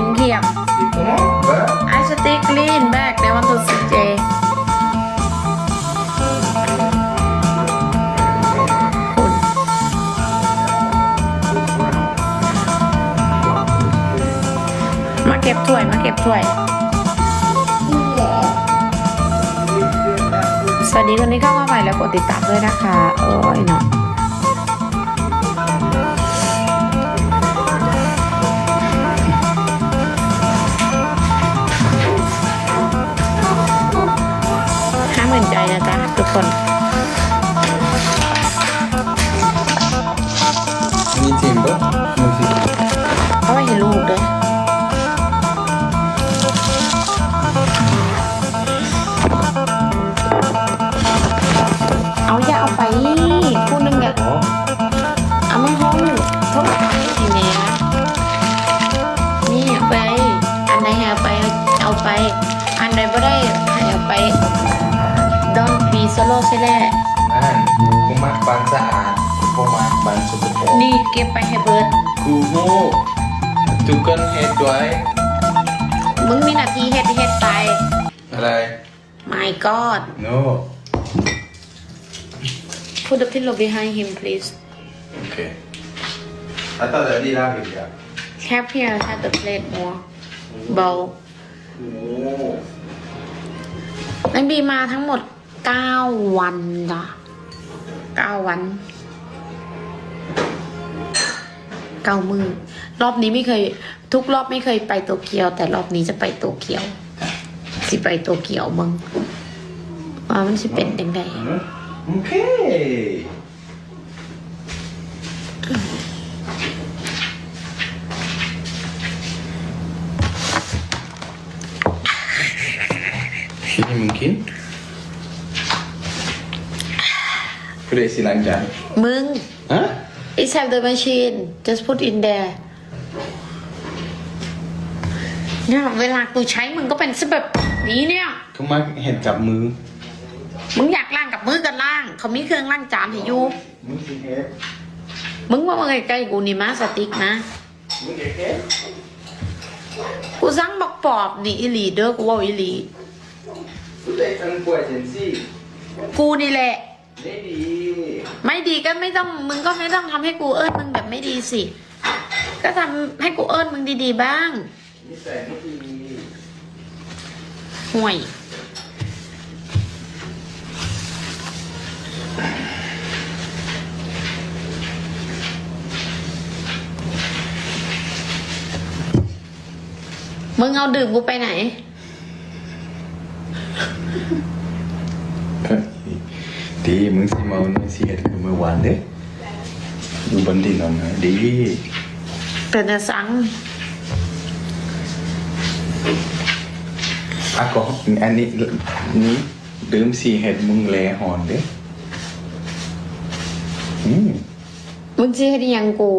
ห็นเทียม Et comment Va I stay clean back they want to see J คุณมาเก็บถ้วยมาเก็บถ้วย สวัสดีคนที่เข้ามาใหม่แล้วกดติดตามด้วยนะคะเอ้ยเนาะ นใจนะจ๊ะทุกคน ช่แหละ Man Ku mak ban saat Ku mak ban sukupok นี่เก็บไปให้เบิร์ด Ku mu Tukar head doai มึงมีหนาทีเฮ็ดเฮ็ดไป Alai my god No put the pillow behind him please Okay Atau tak di lagi dia have here have the plate more bowl Oh นันบีมาทั้งหมด 9วันจ้ะ9วันเก้ามือรอบนี้ไม่เคย ทุกรอบไม่เคยไปโตเกียว แต่รอบนี้จะไปโตเกียว สิไปโตเกียวมึงว่ามันสิเป็นยังไง Okay Ini mungkin Sudah isi lancar มึง Hah? It's have the machine just put in there เนี่ยเวลากูใช้มึงก็เป็นซะแบบนี้เนี่ย Kau mak head kat mu มึงอยากล้างกับมือกันล้าง เขามีเครื่องล้างจานให้อยู่ Mu si head มึงว่ามึงใกล้ๆกูนี่มาสติ๊กนะ Mu si head กูสั่งบอกปอบนี่อีหลีเด้อกูว่าอีหลี Sudah ikan buat agensi กูนี่แหละ Lady ไม่ดีก็ไม่ต้องมึงก็ไม่ต้องทำให้กูเอิ้นมึงแบบไม่ดีสิ ก็ทำให้กูเอิ้นมึงดีๆบ้าง Ni saya ni di ห่วยมึงเอาดื่มกูไปไหน Di mu si mau ni si head ke mu wan deh Du banding nama Di เป็นแต่สัง Aku Ani Ni Dum si head mu le hon deh Hmm มึงจะเฮ็ดอิหยังกู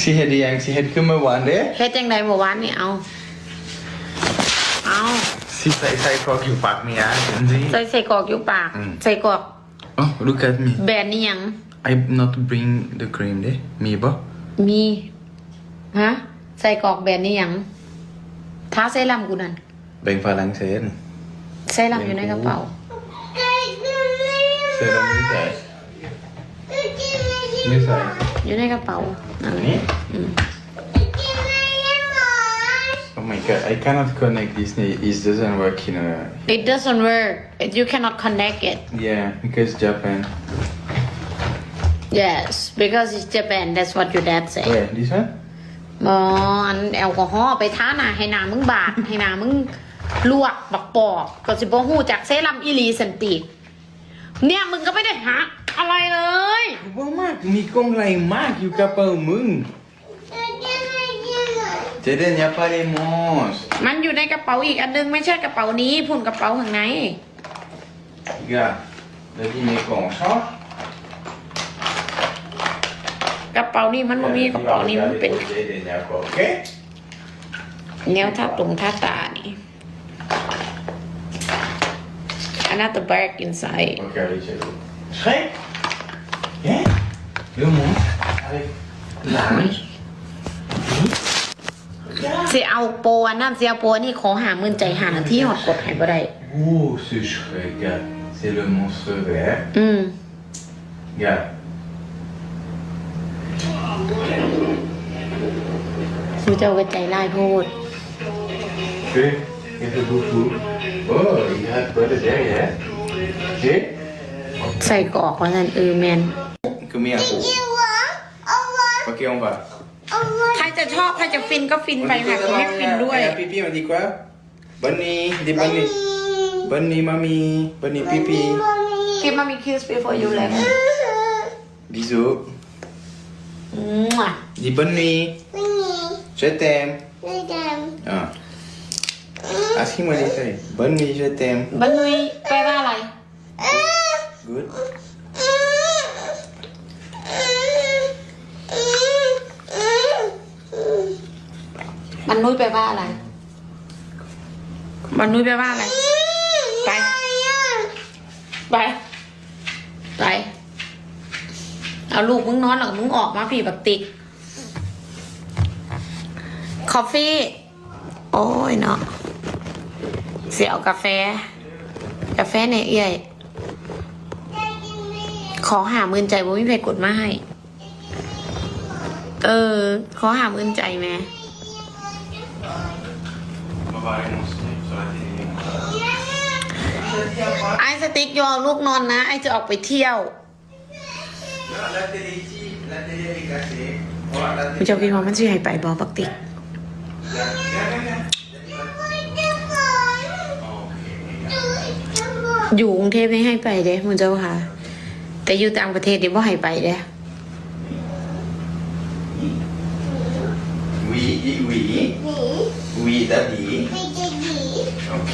Si head yang si head ke mu wan deh เฮ็ดจังใดเมื่อวานนี่เอาเอา Si sai sai kau kiu pak mi ya Janji ใส่ใส่กรอกอยู่ปาก อืม ใส่กรอก Oh look at me แบรนด์นี่ยัง I not bring the cream deh Mi ba มีฮะใส่กรอกแบรนด์นี่ยังท้าเซรั่มกูนั่น Bang falang sen เซรั่มอยู่ในกระเป๋า Serum ni sai Ni sai อยู่ในกระเป๋านั่นแหละ Ni อืม Oh my god, I cannot connect this. It doesn't work in a. It doesn't work you cannot connect it Yeah, because Japan. yes because it's Japan that's what your dad say Where? This one? มออันแอลกอฮอล์ไปท้าหนาให้หนามึงบาด ให้หนามึงลวกบักปอบก็สิบ่ฮู้จากเซรั่มอีหลีสันติ เนี่ยมึงก็ไม่ได้หาอะไรเลย Wah mak, ni kong lain mak you kapal mung. Jadi nyapa lemos. มันอยู่ในกระเป๋าอีกอันนึงไม่ใช่กระเป๋านี้พุ่นกระเป๋าข้างใน Ya, jadi ni kong so. กระเป๋านี้มันบ่มีกระเป๋านี้มันเป็น Jadi nyapa, okay? แนวท่าตรงท่าตานี่ another bag inside Okay, I will show you. Schrik. Yeah. Lemos. Allez. Lang. สิเอาโปรอันนั้นสิเอาโปรอันนี้ขอหาหมื่นใจหานาที่หอดกดให้บ่ได้ Oh, ce Shrek, regarde. C'est le monstre vert. อืม Regarde. สูเจ้าก็ใจร้ายโพด Fais, il fait beaucoup. Oh, il gratte pas de derrière. Ok ใส่กรอกว่านั่นเออแมน Combien un pot Ok, on va. ใครจะชอบใครจะฟินก็ฟินไปค่ะกูไม่ฟินด้วย Et pipi, on dit quoi Bonne nuit, dis bonne nuit. Bonne nuit, mamie. Bonne nuit, pipi. Give mommy kiss before you leave Bisous. มั่ว Dis bonne nuit. Je t'aime. Ah. Ah, si, moi, les feuilles. Bonne nuit, je t'aime. บันนุยแปลว่าอะไร Good. บันนุยแปลว่าอะไรบันนุยแปลว่าอะไร ไป ไป ไป เอาลูกมึงนอนหรอกมึงออกมาพี่บักติกคอฟฟี่ โอ้ยเนาะ เสียเอากาแฟ กาแฟในเอื่อยขอหามื่นใจบ่มีเพจกดมาให้ เออ ขอหามื่นใจไหม ไอ้สติ๊กยอลูกนอนนะ ไอจะออกไปเที่ยวมันจะคิดว่ามันสิให้ไปบอปักติกอยู่กรุงเทพไม่ให้ไปเด้มึงเจ้าค่ะ แต่อยู่ต่างประเทศเดี๋ยวว่าให้ไปเด้ Oui, oui. Oui, daddy. Ok.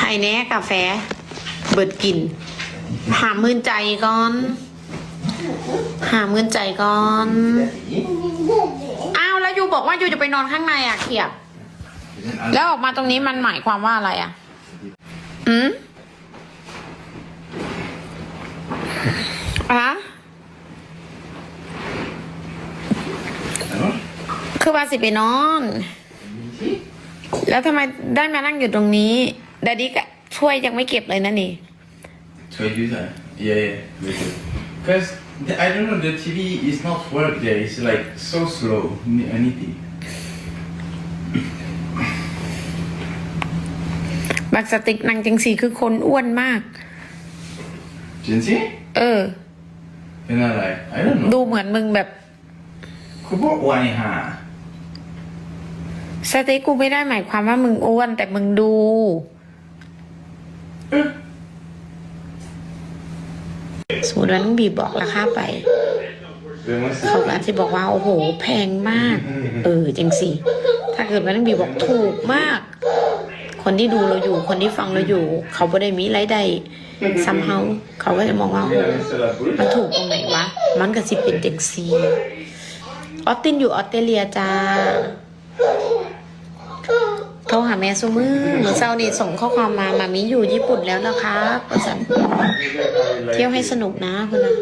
ให้แน่กาแฟ เบิดกิน หามื่นใจก่อน หามื่นใจก่อน Daddy. อ้าวแล้วยูบอกว่ายูจะไปนอนข้างในอะเขียบ แล้วออกมาตรงนี้มันหมายความว่าอะไรอะอืมอะ คือว่าสิไปนอน Ici แล้วทำไมได้มานั่งอยู่ตรงนี้ดาดิกะช่วยยังไม่เก็บเลยนะนี่ So I do that. Yeah, yeah. Because I don't know, the TV is not work there. It's like so slow. Ni- Anything. บักสติกนางจังสีคือคนอ้วนมาก Jensi? เออเป็นอะไร I don't know. ดูเหมือนมึงแบบคุณบ อกว่าไงฮะสติกกูไม่ได้หมายความว่ามึงอ้วน แต่มึงดูเอ๊ะสมมติว่าน้องบีบอกราคาไปเรื่องมันสิเขาก็อาจจะบอกว่า โอ้โห แพงมาก เออจังสิ ถ้าเกิดว่าน้องบีบอกถูกมาก คนที่ดูเราอยู่ คนที่ฟังเราอยู่ เขาไม่ได้มีรายได้ซัมเฮาเขาก็จะมองว่าโอ้โหมันถูกตรงไหนวะ มันก็สิเป็นเด็กซีออสตินอยู่ออสเตรเลียจ้า โทรหาแม่ซูมือเมื่อเช้านี้ส่งข้อความมามามีอยู่ญี่ปุ่นแล้วนะครับประสันเที่ยวให้สนุกนะคุณนะ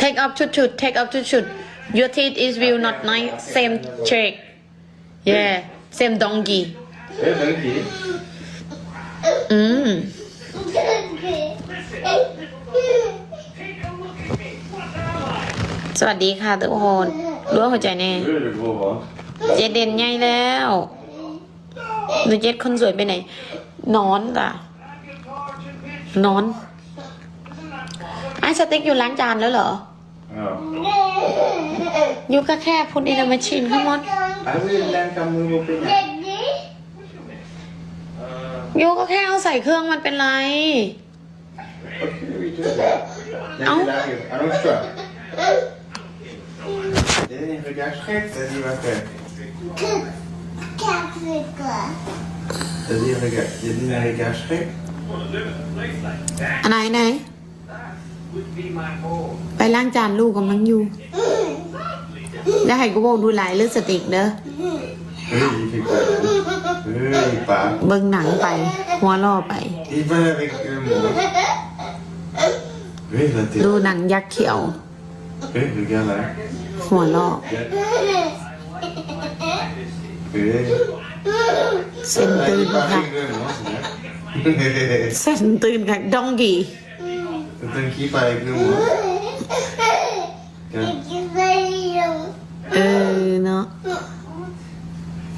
Take off ชุดชุด take off ชุดชุด Your teeth is will not nice same check yeah same donkey เอ๊ะเป็นผีอืม สวัสดีค่ะทุกคนรู้หัวใจแน่เฮ้ย le gros ventre เจเด่นใหญ่แล้วหนูเจ็ดคนสวยไปไหน นอนจ้ะนอนไอ้สติ๊กอยู่ล้างจานแล้วเหรออ้าวอยู่ก็แค่พุทอินมาชินข้างมดอะเรื่องแรงกำมือโยเป็นไงยูก็แค่เอาใส่เครื่องมันเป็นไร Viens, il arrive. Allonge-toi. Viens, regarde Shrek, vas-y, va faire. Vas-y, regarde. Viens, regarde Shrek. อันไหนไหน ไปล้างจานลูกกำลังอยู่ แล้วให้กูบอกดูหลายเลือดสติกเด้อ il fait quoi Euh, il part. เบิ่งหนังไป หัวล่อไป Il va avec euh, moi. Oui, là, t'es. ดูหนังยักษ์เขียว Oui, regarde là. หัวล่อ Oui. เส้น Ah, ตื่ il น part ค่ะ avec moi, c'est bien. เส้นตื่นค่ะดองกี้ Attends, qui part avec nous, moi Regarde. เออเนาะ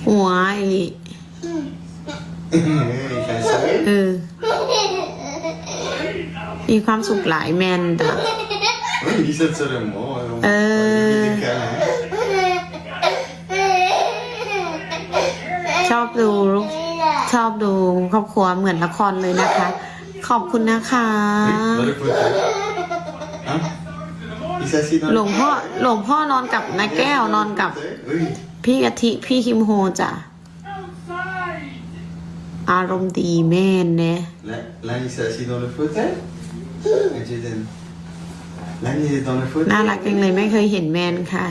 หัวไอ้ il fait ça. เออมีความสุขหลายแมนจ้ะ Oui, il dit ça de ça de moi. On, Euh. on lui fait des câlins. ชอบดูชอบดูครอบครัวเหมือนละครเลยนะคะ ขอบคุณนะคะ Oui, dans le fauteuil. Hein Il s'assied dans หลวงพ่อหลวงพ่อนอนกับนายแก้วนอนกับ Oui. พี่กะทิพี่คิมโฮจ้ะอารมณ์ดีแม่นเนะ Là, là, il s'est assis dans le fauteuil. Et Jaden. Là, il น่ารักจังเลยไม่เคยเห็นแมนค่ะ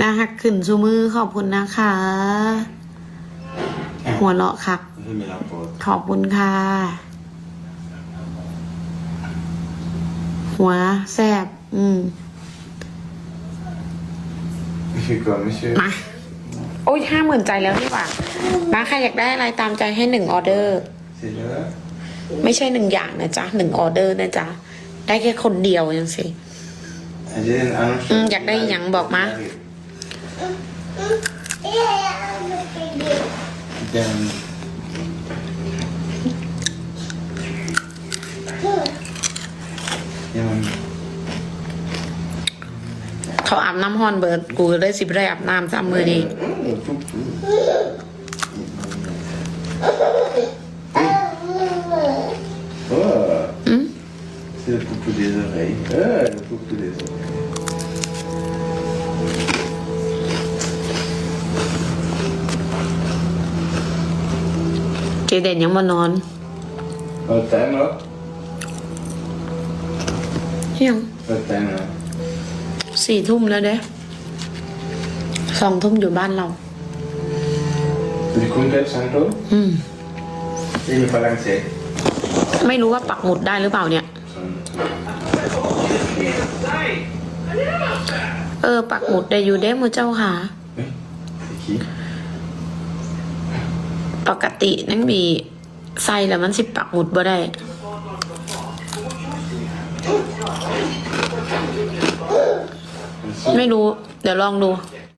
น่าฮักขึ้นซูมือขอบคุณนะคะ หัวเราะคัก Je mets la porte. ขอบคุณค่ะ หัวแซบอืม Il fait quoi, monsieur มาโอ้ยห้าหมื่นใจแล้วนี่หว่ามาใครอยากได้อะไรตามใจให้หนึ่งออเดอร์ C'est là. ไม่ใช่หนึ่งอย่างนะจ๊ะหนึ่งออเดอร์นะจ๊ะ ได้แค่คนเดียวยังสิ Ah, Jaden, allonge. อืมอยากได้หยังบอกมา Jaden. Yeah, man. เขาอาบน้ำฮอนเบิร์ดกูเลยสิบได้อาบน้ำซ้ำมือดี Oh, Hmm? c'est le coucou des oreilles. Ah, le coucou des oreilles. เจเด่ นยังมานอน Vad time då? ยัง Vad time då? สี่ทุ่มแล้วเด้สองทุ่มอยู่บ้านเรา Du kom där sen då? อืม Il me fallait en se. ไม่รู้ว่าปักหมุดได้หรือเปล่าเนี่ย เออ ปักหมุดได้อยู่เด้มือเจ้าค่ะ Oui. C'est qui ปกตินั่นมีใส่แล้วมันสิปักหมุดบ่ได้ไม่รู้ เดี๋ยวลองดู Ah,